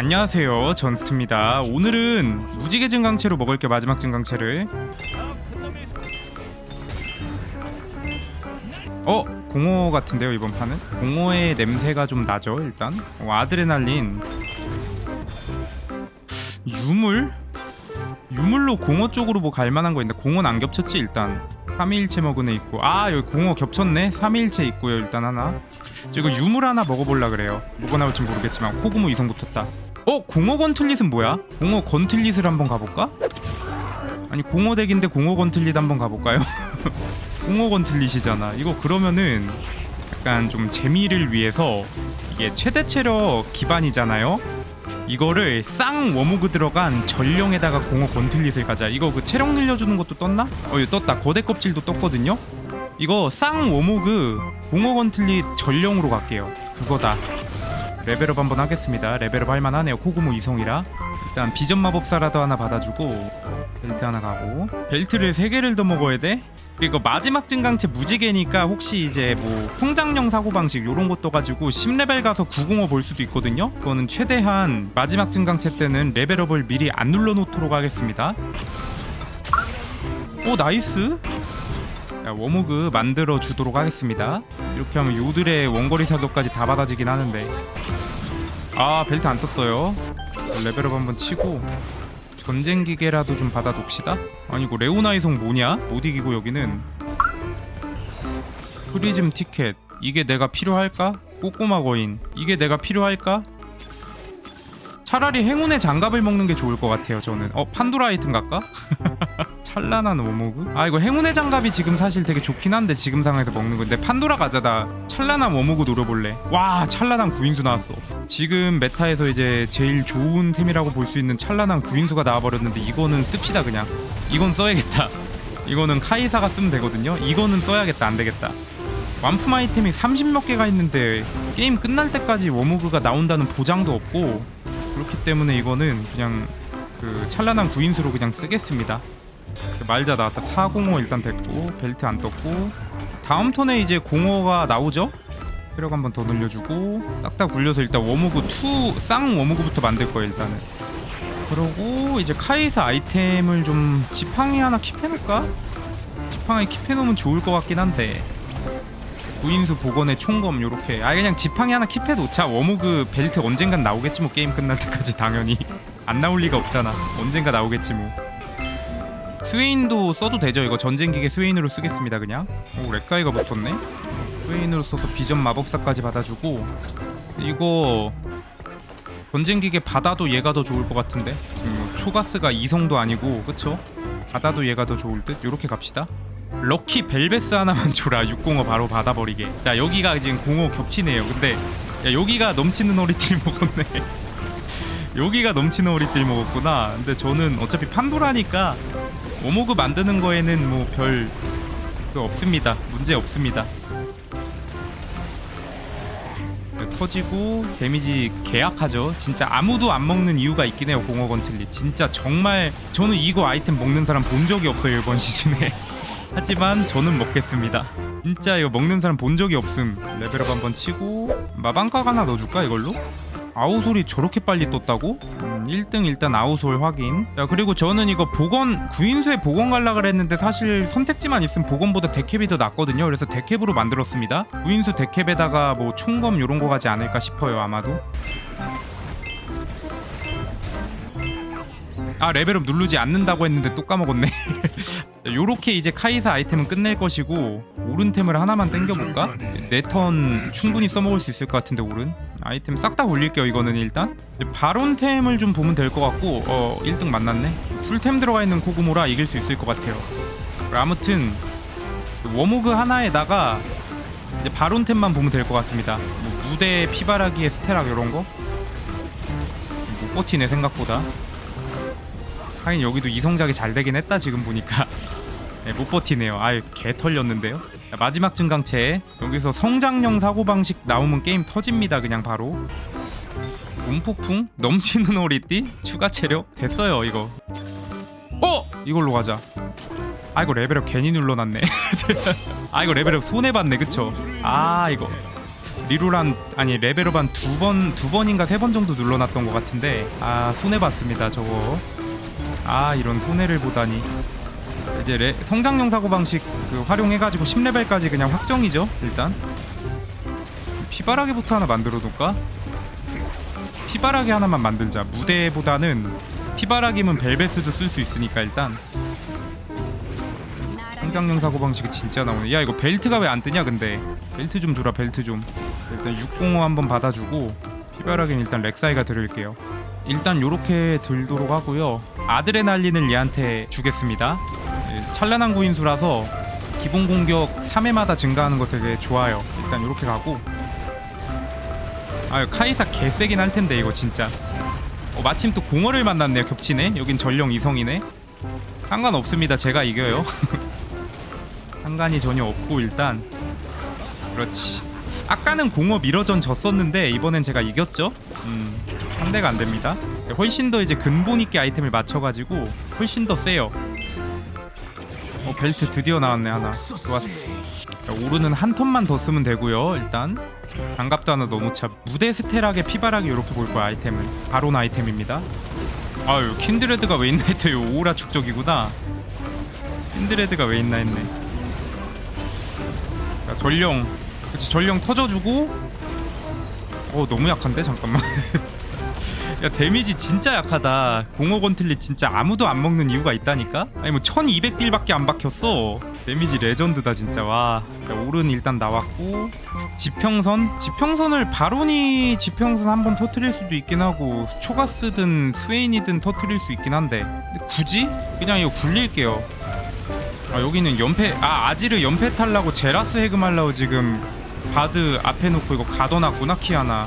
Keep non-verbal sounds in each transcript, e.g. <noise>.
안녕하세요. 전스트입니다. 오늘은 무지개 증강체로 먹을게 마지막 증강체를. 어? 공허 같은데요 이번 판은? 공허의 냄새가 좀 나죠 일단? 어, 아드레날린. 유물? 유물로 공허 쪽으로 뭐 갈만한 거 있는데 공허는 안 겹쳤지 일단? 3일체 먹은 애 있고. 아 여기 공허 겹쳤네? 3일체 있고요 일단 하나. 저 이거 유물 하나 먹어볼라 그래요. 뭐가 나올지 모르겠지만 코그모 이성 붙었다 어? 공허 건틀릿은 뭐야? 공허 건틀릿을 한번 가볼까? 아니 공허 덱인데 공허 건틀릿 한번 가볼까요? <laughs> 공허 건틀릿이잖아 이거 그러면은 약간 좀 재미를 위해서 이게 최대 체력 기반이잖아요 이거를 쌍 워무그 들어간 전령에다가 공허 건틀릿을 가자 이거 그 체력 늘려주는 것도 떴나? 어 이거 떴다 거대 껍질도 떴거든요 이거 쌍 워무그 공허 건틀릿 전령으로 갈게요 그거다 레벨업 한번 하겠습니다. 레벨업 할만하네요. 코구모 이성이라. 일단 비전 마법사라도 하나 받아주고 벨트 하나 가고. 벨트를 3개를 더 먹어야 돼? 그리고 마지막 증강체 무지개니까 혹시 이제 뭐 통장령 사고방식 요런 것 떠가지고 10레벨 가서 905 볼 수도 있거든요? 그거는 최대한 마지막 증강체 때는 레벨업을 미리 안 눌러놓도록 하겠습니다. 오 나이스! 야, 워모그 만들어 주도록 하겠습니다. 이렇게 하면 요들의 원거리 사격까지 다 받아지긴 하는데 아 벨트 안 썼어요 레벨업 한번 치고 전쟁 기계라도 좀 받아둡시다 아니 이거 레오나이성 뭐냐? 못 이기고 여기는 프리즘 티켓 이게 내가 필요할까? 꼬꼬마 거인 이게 내가 필요할까? 차라리 행운의 장갑을 먹는 게 좋을 것 같아요 저는 어 판도라 아이템 갈까? <laughs> 찬란한 워모그? 아 이거 행운의 장갑이 지금 사실 되게 좋긴 한데 지금 상황에서 먹는 건데 판도라 가자 나 찬란한 워모그 노려볼래? 와 찬란한 구인수 나왔어. 지금 메타에서 이제 제일 좋은 템이라고 볼 수 있는 찬란한 구인수가 나와버렸는데 이거는 씁시다 그냥. 이건 써야겠다. 이거는 카이사가 쓰면 되거든요. 이거는 써야겠다 안되겠다. 완품 아이템이 30몇 개가 있는데 게임 끝날 때까지 워모그가 나온다는 보장도 없고 그렇기 때문에 이거는 그냥 그 찬란한 구인수로 그냥 쓰겠습니다 말자 나왔다. 405 일단 됐고 벨트 안 떴고. 다음 턴에 이제 공허가 나오죠? 체력 한번 더 늘려주고 딱딱 굴려서 일단 워무그 2쌍 워무그부터 만들 거예요 일단은. 그러고 이제 카이사 아이템을 좀 지팡이 하나 킵해놓을까? 지팡이 킵해놓으면 좋을 것 같긴 한데. 구인수 복원의 총검 요렇게. 아 그냥 지팡이 하나 킵해놓자. 워무그 벨트 언젠간 나오겠지 뭐 게임 끝날 때까지 당연히. <laughs> 안 나올 리가 없잖아. 언젠가 나오겠지 뭐 스웨인도 써도 되죠? 이거 전쟁기계 스웨인으로 쓰겠습니다 그냥. 오 렉사이가 붙었네. 스웨인으로 써서 비전 마법사까지 받아주고. 이거 전쟁기계 받아도 얘가 더 좋을 것 같은데? 지금 초가스가 이성도 아니고 그쵸? 받아도 얘가 더 좋을 듯? 요렇게 갑시다. 럭키 벨베스 하나만 <laughs> 줘라 605 바로 받아버리게. 자 여기가 지금 05 겹치네요. 근데 야 여기가 넘치는 오리띠 <laughs> 먹었네. 여기가 넘치는 오리띠 먹었구나. 근데 저는 어차피 판도라니까 오모그 만드는 거에는 뭐별그 없습니다. 문제 없습니다. 네, 터지고 데미지 계약하죠. 진짜 아무도 안 먹는 이유가 있긴 해요. 공허 건틀리. 진짜 정말 저는 이거 아이템 먹는 사람 본 적이 없어요 이번 <laughs> 시즌에. 하지만 저는 먹겠습니다. 진짜 이거 먹는 사람 본 적이 없음. 레벨업 한번 치고 마방각 하나 넣어줄까 이걸로? 아우솔이 저렇게 빨리 떴다고? 음, 1등 일단 아우솔 확인. 자 그리고 저는 이거 복원 구인수에 복원 갈라 그랬는데 사실 선택지만 있으면 복원보다 데캡이 더 낫거든요. 그래서 데캡으로 만들었습니다. 구인수 데캡에다가 뭐 총검 요런 거 가지 않을까 싶어요 아마도. 아 레벨업 누르지 않는다고 했는데 또 까먹었네. <laughs> 요렇게 이제 카이사 아이템은 끝낼 것이고 오른템을 하나만 땡겨볼까? 네턴 충분히 써먹을 수 있을 것 같은데 오른 아이템 싹다 굴릴게요 이거는 일단. 바론템을 좀 보면 될 것 같고 어 1등 만났네. 풀템 들어가 있는 코구모라 이길 수 있을 것 같아요. 아무튼 워모그 하나에다가 이제 바론템만 보면 될 것 같습니다. 뭐 무대 피바라기의 스테락 이런 거? 못 버티네 생각보다. 하긴 여기도 이성작이 잘 되긴 했다 지금 보니까 <laughs> 네, 못 버티네요. 아유 개 털렸는데요? 자, 마지막 증강체. 여기서 성장형 사고방식 나오면 게임 터집니다 그냥 바로. 움폭풍 넘치는 <laughs> 오리띠? 추가 체력? 됐어요 이거. 어? 이걸로 가자. 아 이거 레벨업 괜히 눌러놨네. <laughs> 아 이거 레벨업 손해 봤네 그쵸? 아 이거. 리롤 한 아니 레벨업 한 두 번 두 번인가 세 번 정도 눌러놨던 것 같은데. 아 손해 봤습니다 저거. 아 이런 손해를 보다니 이제 레, 성장용 사고 방식 그 활용해가지고 10레벨까지 그냥 확정이죠 일단. 피바라기부터 하나 만들어 둘까? 피바라기 하나만 만들자. 무대보다는 피바라기면 벨베스도 쓸 수 있으니까 일단. 성장용 사고 방식이 진짜 나오네. 야 이거 벨트가 왜 안 뜨냐 근데. 벨트 좀 주라 벨트 좀. 일단 605 한번 받아주고 피바라기는 일단 렉사이가 드릴게요. 일단 요렇게 들도록 하고요. 아드레날린을 얘한테 주겠습니다. 예, 찬란한 구인수라서 기본 공격 3회마다 증가하는 거 되게 좋아요. 일단 요렇게 가고. 아유 카이사 개세긴 할 텐데 이거 진짜. 어, 마침 또 공허를 만났네요 겹치네. 여긴 전령 이성이네. 상관없습니다. 제가 이겨요. <laughs> 상관이 전혀 없고 일단. 그렇지. 아까는 공업 밀어전 졌었는데 이번엔 제가 이겼죠? 음 상대가 안됩니다. 훨씬 더 이제 근본 있게 아이템을 맞춰가지고 훨씬 더 세요 어 벨트 드디어 나왔네 하나. 좋았어. 자, 오르는 한 턴만 더 쓰면 되고요 일단. 장갑도 하나 넣어놓자. 무대 스테락의 피바라기 이렇게 볼 거야 아이템은. 바론 아이템입니다. 아유 킨드레드가 왜 있나 했더니 오라 축적이구나. 킨드레드가 왜 있나 했네. 자, 전령. 그치 전령 터져주고. 어 너무 약한데? 잠깐만 <laughs> 야 데미지 진짜 약하다. 공허 건틀릿 진짜 아무도 안 먹는 이유가 있다니까? 아니 뭐 1200딜밖에 안 박혔어. 데미지 레전드다 진짜. 와. 자, 오른 일단 나왔고 지평선? 지평선을 바론이 지평선 한번 터트릴 수도 있긴 하고 초가스든 스웨인이든 터트릴 수 있긴 한데. 굳이? 그냥 이거 굴릴게요. 아 여기는 연패 아 아지르 연패 탈라고 제라스 해금하려고 지금 바드 앞에 놓고 이거 가둬놨구나 키아나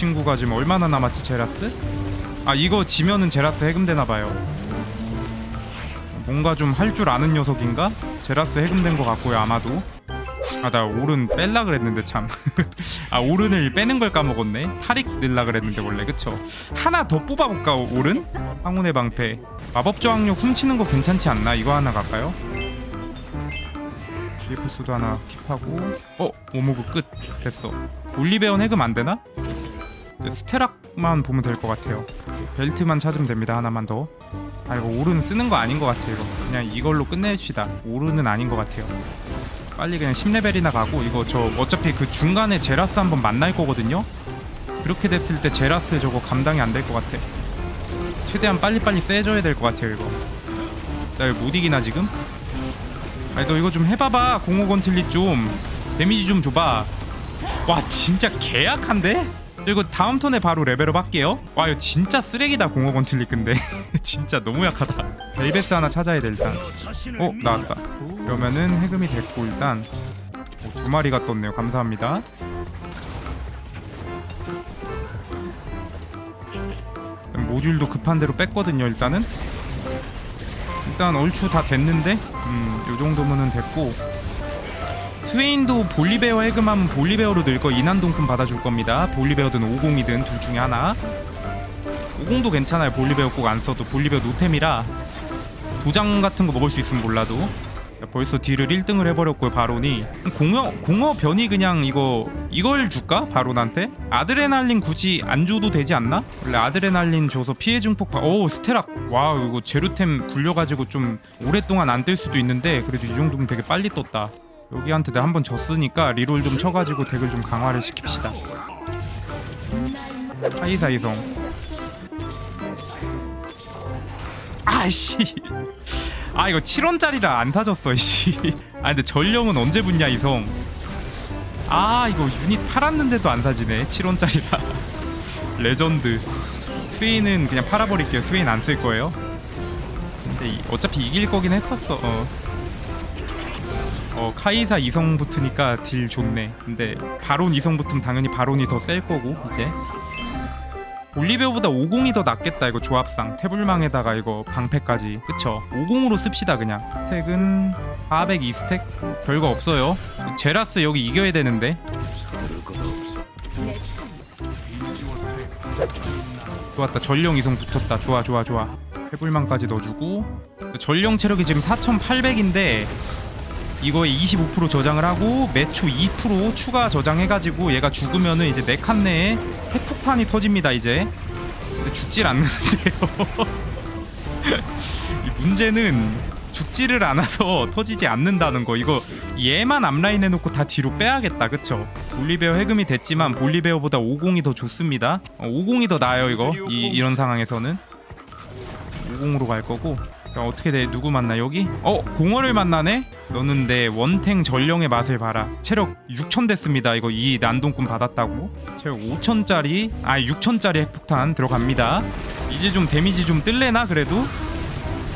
친구가 지금 얼마나 남았지 제라스? 아 이거 지면은 제라스 해금되나봐요 뭔가 좀 할 줄 아는 녀석인가? 제라스 해금된 것 같고요 아마도 아 나 오른 뺄라 그랬는데 참 아 <laughs> 오른을 빼는 걸 까먹었네 타릭 넣으려 그랬는데 원래 그쵸 하나 더 뽑아볼까 오른? 황혼의 방패 마법 저항력 훔치는 거 괜찮지 않나? 이거 하나 갈까요? GFS도 하나 킵하고 어? 오모브 끝 됐어 올리베온 해금 안 되나? 네, 스테락만 보면 될 것 같아요. 벨트만 찾으면 됩니다 하나만 더. 아 이거 오른 쓰는 거 아닌 것 같아요 이거. 그냥 이걸로 끝내줍시다. 오른은 아닌 것 같아요. 빨리 그냥 10레벨이나 가고 이거 저 어차피 그 중간에 제라스 한번 만날 거거든요? 그렇게 됐을 때 제라스 저거 감당이 안 될 것 같아. 최대한 빨리빨리 세져야 될 것 같아요 이거. 나 이거 못 이기나 지금? 아니 너 이거 좀 해봐봐 공호건틀릿 좀. 데미지 좀 줘봐. 와 진짜 개약한데? 그리고 다음 턴에 바로 레벨업 할게요. 와 이거 진짜 쓰레기다 공허건틀릿 근데. <laughs> 진짜 너무 약하다. 벨베스 하나 찾아야 돼 일단. 어 나왔다. 그러면은 해금이 됐고 일단. 오, 두 마리가 떴네요. 감사합니다. 모듈도 급한 대로 뺐거든요 일단은. 일단 얼추 다 됐는데 음 요 정도면은 됐고 스웨인도 볼리베어 해금하면 볼리베어로 늙어 인한동품 받아줄 겁니다. 볼리베어든 50이든 둘 중에 하나. 50도 괜찮아요. 볼리베어 꼭 안 써도. 볼리베어 노템이라 도장 같은 거 먹을 수 있으면 몰라도. 야, 벌써 딜을 1등을 해버렸고요 바론이. 공어 공어 변이 그냥 이거 이걸 줄까? 바론한테? 아드레날린 굳이 안 줘도 되지 않나? 원래 아드레날린 줘서 피해 증폭 파... 오 스테락. 와 이거 제루템 굴려가지고 좀 오랫동안 안 뜰 수도 있는데 그래도 이 정도면 되게 빨리 떴다 여기한테 내가 한번 졌으니까 리롤 좀 쳐가지고 덱을 좀 강화를 시킵시다. 하이사이성 아씨. 아 이거 7원짜리라 안 사줬어 이씨. 아 근데 전령은 언제 붙냐 이성 아 이거 유닛 팔았는데도 안 사지네 7원짜리라. <laughs> 레전드. 스웨인은 그냥 팔아버릴게요. 스웨인 안 쓸 거예요. 근데 이- 어차피 이길 거긴 했었어 어. 어 카이사 이성 붙으니까 딜 좋네. 근데 바론 이성 붙으면 당연히 바론이 더 셀 거고 이제. 올리베어보다 50이 더 낫겠다 이거 조합상. 태블망에다가 이거 방패까지. 그쵸? 50으로 씁시다 그냥. 스택은 402스택? 별거 없어요. 제라스 여기 이겨야 되는데. 좋았다. 전령 이성 붙었다. 좋아 좋아 좋아. 태블망까지 넣어주고. 전령 체력이 지금 4800인데 이거에 25% 저장을 하고 매초 2% 추가 저장해가지고 얘가 죽으면은 이제 네 칸 내에 핵폭탄이 터집니다 이제. 근데 죽질 않는데요. <laughs> 이 문제는 죽지를 않아서 터지지 않는다는 거. 이거 얘만 앞라인 해놓고 다 뒤로 빼야겠다 그쵸? 볼리베어 해금이 됐지만 볼리베어보다 50이 더 좋습니다. 어, 50이 더 나아요 이거. 이, 이런 상황에서는. 50으로 갈 거고 자, 어떻게 돼 누구 만나 여기? 어 공허를 만나네? 너는 내 원탱 전령의 맛을 봐라 체력 6천 됐습니다 이거 이 난동꾼 받았다고 체력 5천짜리 아 6천짜리 핵폭탄 들어갑니다 이제 좀 데미지 좀 뜰래나 그래도?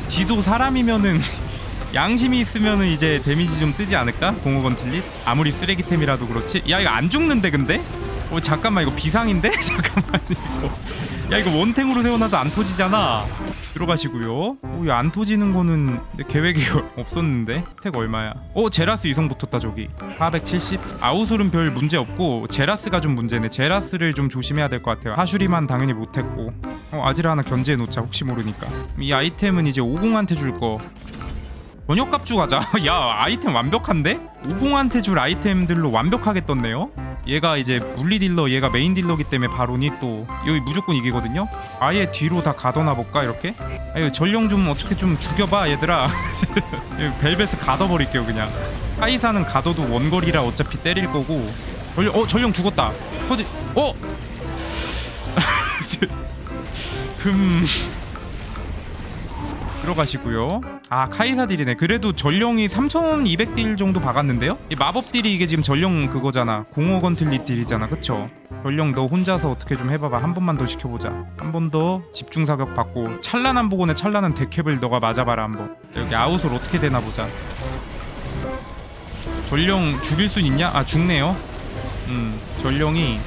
지도 사람이면은 <laughs> 양심이 있으면은 이제 데미지 좀 뜨지 않을까? 공허 건틀릿 아무리 쓰레기템이라도 그렇지 야 이거 안 죽는데 근데? 어 잠깐만 이거 비상인데? <laughs> 잠깐만 이거 야 이거 원탱으로 세워놔도 안 터지잖아. 들어가시고요. 오이 안 터지는 거는 내 계획이 <laughs> 없었는데? 택 얼마야? 어 제라스 이성 붙었다 저기. 470 아우솔은 별 문제 없고 제라스가 좀 문제네. 제라스를 좀 조심해야 될 것 같아요. 하슈리만 당연히 못했고. 어 아지를 하나 견제해 놓자 혹시 모르니까. 이 아이템은 이제 50한테 줄거 번역갑주 가자. <laughs> 야 아이템 완벽한데? 50한테 줄 아이템들로 완벽하게 떴네요. 얘가 이제 물리 딜러 얘가 메인 딜러기 때문에 바론이 또 여기 무조건 이기거든요. 아예 뒤로 다 가둬놔 볼까 이렇게? 아유 전령 좀 어떻게 좀 죽여봐 얘들아. <laughs> 벨벳을 가둬버릴게요 그냥. 카이사는 가둬도 원거리라 어차피 때릴 거고. 전령 어 전령 죽었다. 터지 어? <laughs> 흠 들어가시고요. 아 카이사 딜이네. 그래도 전령이 3,200딜 정도 박았는데요? 이 마법 딜이 이게 지금 전령 그거잖아. 공허건 틀리 딜이잖아, 그쵸? 전령 너 혼자서 어떻게 좀 해봐봐. 한 번만 더 시켜보자. 한 번 더 집중 사격 받고 찬란한 보건에 찬란한 데캡을 너가 맞아봐라 한번. 여기 아웃을 어떻게 되나 보자. 전령 죽일 순 있냐? 아 죽네요. 음 전령이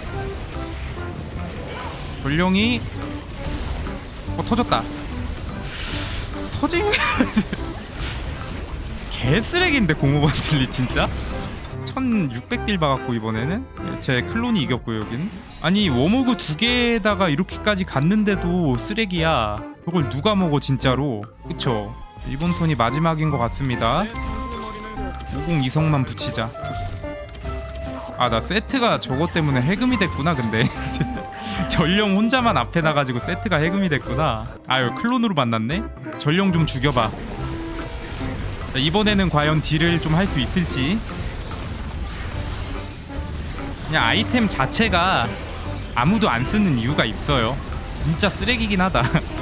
전령이 어 터졌다. 터진 개쓰레기인데 공호번 틀리 진짜? 1600딜 박았고 이번에는? 제 클론이 이겼고 여긴. 아니 워모그 두 개에다가 이렇게까지 갔는데도 쓰레기야. 저걸 누가 먹어 진짜로? 그쵸? 이번 턴이 마지막인 것 같습니다. 50 이성만 붙이자. 아 나 세트가 저것 때문에 해금이 됐구나 근데 <laughs> 전령 혼자만 앞에 나가지고 세트가 해금이 됐구나. 아유 클론으로 만났네? 전령 좀 죽여봐. 자, 이번에는 과연 딜을 좀 할 수 있을지. 그냥 아이템 자체가 아무도 안 쓰는 이유가 있어요. 진짜 쓰레기긴 하다 <laughs>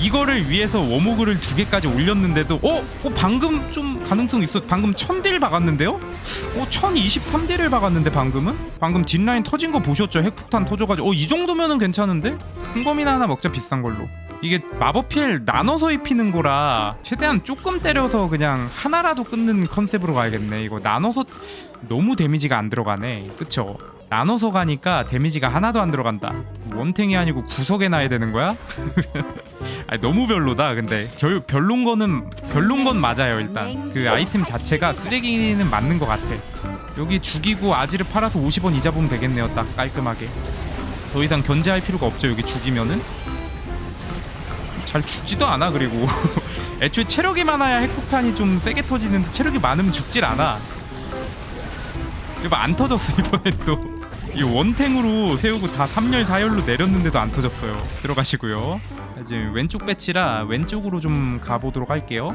이거를 위해서 워모그를 두 개까지 올렸는데도 어? 어 방금 좀 가능성 있어 방금 1000딜 박았는데요? 어 1023딜을 박았는데 방금은? 방금 뒷라인 터진 거 보셨죠? 핵폭탄 터져가지고 어 이 정도면은 괜찮은데? 큰검이나 하나 먹자 비싼 걸로 이게 마법필 나눠서 입히는 거라 최대한 조금 때려서 그냥 하나라도 끊는 컨셉으로 가야겠네 이거 나눠서 너무 데미지가 안 들어가네 그쵸? 나눠서 가니까 데미지가 하나도 안 들어간다. 원탱이 아니고 구석에 놔야 되는 거야? <laughs> 아니, 너무 별로다 근데. 결, 별론 거는 별론 건 맞아요 일단. 그 아이템 자체가 쓰레기는 맞는 것 같아. 여기 죽이고 아지를 팔아서 50원 이자 보면 되겠네요 딱 깔끔하게. 더 이상 견제할 필요가 없죠 여기 죽이면은? 잘 죽지도 않아 그리고. <laughs> 애초에 체력이 많아야 핵폭탄이 좀 세게 터지는데 체력이 많으면 죽질 않아. 이거 안 터졌어 이번에도 이 원탱으로 세우고 다 3열 4열로 내렸는데도 안 터졌어요. 들어가시고요. 이제 왼쪽 배치라 왼쪽으로 좀 가보도록 할게요.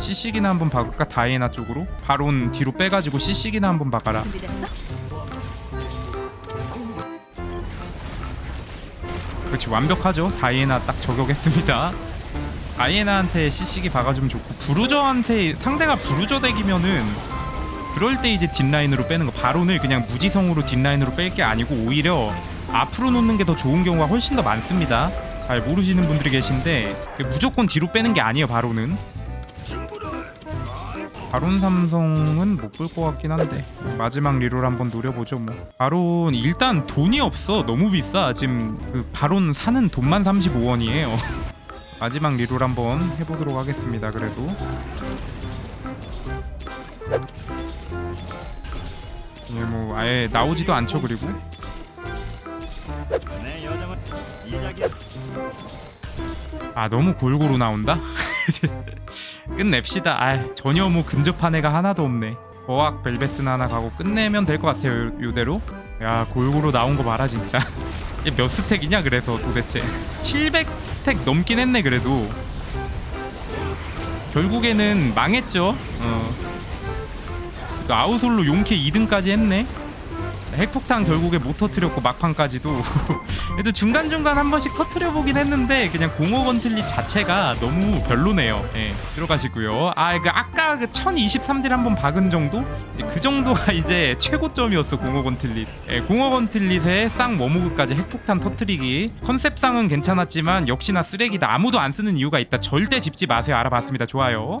CC기나 한번 박을까? 다이애나 쪽으로? 바론 뒤로 빼가지고 CC기나 한번 박아라? 그렇지 완벽하죠? 다이애나 딱 저격했습니다. 다이애나한테 CC기 박아주면 좋고 브루저한테 상대가 브루저 덱이면은 그럴 때 이제 뒷라인으로 빼는 거. 바론을 그냥 무지성으로 뒷라인으로 뺄 게 아니고 오히려 앞으로 놓는 게 더 좋은 경우가 훨씬 더 많습니다. 잘 모르시는 분들이 계신데 무조건 뒤로 빼는 게 아니에요 바론은. 바론 삼성은 못 볼 것 같긴 한데 마지막 리롤 한번 노려보죠 뭐. 바론 일단 돈이 없어. 너무 비싸. 지금 그 바론 사는 돈만 35원이에요. <laughs> 마지막 리롤 한번 해보도록 하겠습니다 그래도 예, 뭐 아예 나오지도 않죠 그리고. 아 너무 골고루 나온다? <laughs> 끝냅시다. 아 전혀 뭐 근접한 애가 하나도 없네. 어악 벨베스나 하나 가고 끝내면 될 것 같아요 요- 요대로. 야 골고루 나온 거 봐라 진짜. <laughs> 몇 스택이냐 그래서 도대체. 700 스택 넘긴 했네 그래도. 결국에는 망했죠. 어. 그 아우솔로 용케 2등까지 했네. 핵폭탄 결국에 못 터트렸고 막판까지도. <laughs> 그래도 중간중간 한 번씩 터트려 보긴 했는데 그냥 공허 건틀리 자체가 너무 별로네요. 예 들어가시고요. 아 그 아까 그 1023딜 한번 박은 정도? 그 정도가 <laughs> 이제 최고점이었어 공허 건틀릿. 예, 공허 건틀릿에 쌍 워모그까지 핵폭탄 터트리기. 컨셉상은 괜찮았지만 역시나 쓰레기다. 아무도 안 쓰는 이유가 있다. 절대 집지 마세요. 알아봤습니다. 좋아요